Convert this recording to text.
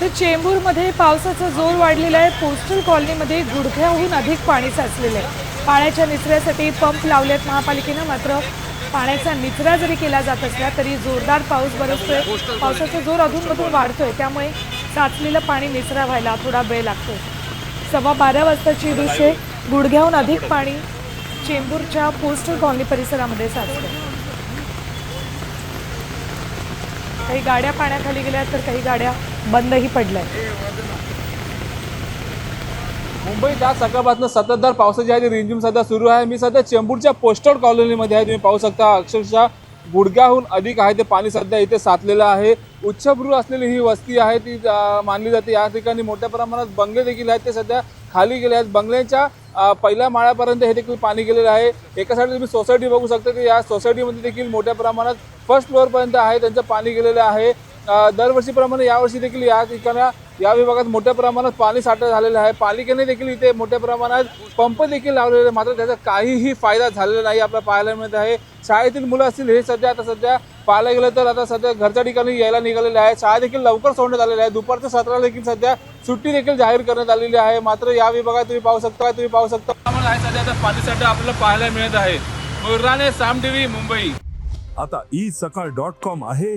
तर चेंबूरमध्ये पावसाचा जोर वाढलेला आहे. पोस्टल कॉलनीमध्ये गुडघ्याहून अधिक पाणी साचलेलं आहे. पाण्याच्या निचऱ्यासाठी पंप लावलेत महापालिकेनं. मात्र पाण्याचा निचरा जरी केला जात असला तरी जोरदार पाऊस बरसतोय. पावसाचा जोर अधूनमधून वाढतोय. त्यामुळे साचलेलं पाणी निचरा व्हायला थोडा वेळ लागतोय सव्वा बारा वाजताची दृश्ये गुडघ्याहून अधिक पाणी चेंबूरच्या पोस्टल कॉलनी परिसरामध्ये साचलं काही गाड्या पाण्याखाली गेल्या तर काही गाड्या बंदही पडल्या मुंबईत आज सकाळपासून सततधार पावसाची आहे रिमझिम सध्या सुरू आहे. मी सध्या चेंबूरच्या पोस्टर कॉलनीमध्ये आहे तुम्ही पाहू शकता. अक्षरशः गुडघ्याहून अधिक आहे ते पाणी सध्या इथे साचलेलं आहे. उच्चभ्रू असलेली ही वस्ती आहे ती मानली जाते. या ठिकाणी मोठ्या प्रमाणात बंगले देखील आहेत ते सध्या खाली गेले आहेत. बंगल्याच्या पहिल्या माळ्यापर्यंत हे देखील पाणी गेलेलं आहे. एका साईड तुम्ही सोसायटी बघू शकता की या सोसायटीमध्ये देखील मोठ्या प्रमाणात फर्स्ट फ्लोअरपर्यंत आहे त्यांचं पाणी गेलेलं आहे. दरवर्षीप्रमाणे यावर्षी देखील या ठिकाणी या विभागात मोठ्या प्रमाणात पाणी साठा झालेला आहे. पालिकेने देखील इथे मोठ्या प्रमाणात पंप देखील लावलेले आहे. मात्र त्याचा काहीही फायदा झालेला नाही आपल्याला पाहायला मिळत आहे. शाळेतील मुलं असतील हे सध्या आता सध्या पाहायला गेलं तर आता सध्या घरच्या ठिकाणी यायला निघालेले आहे शाळा देखील लवकर सोडण्यात आलेल्या आहे दुपारच्या सत्राला देखील सध्या सुट्टी देखील जाहीर करण्यात आलेली आहे. मात्र या विभागात तुम्ही पाहू शकता तुम्ही पाहू शकता. पाणी आहे सध्या आता आपल्याला पाहायला मिळत आहे. मुर्राने साम टीव्ही मुंबई. आता ई सकाळ डॉट कॉम आहे.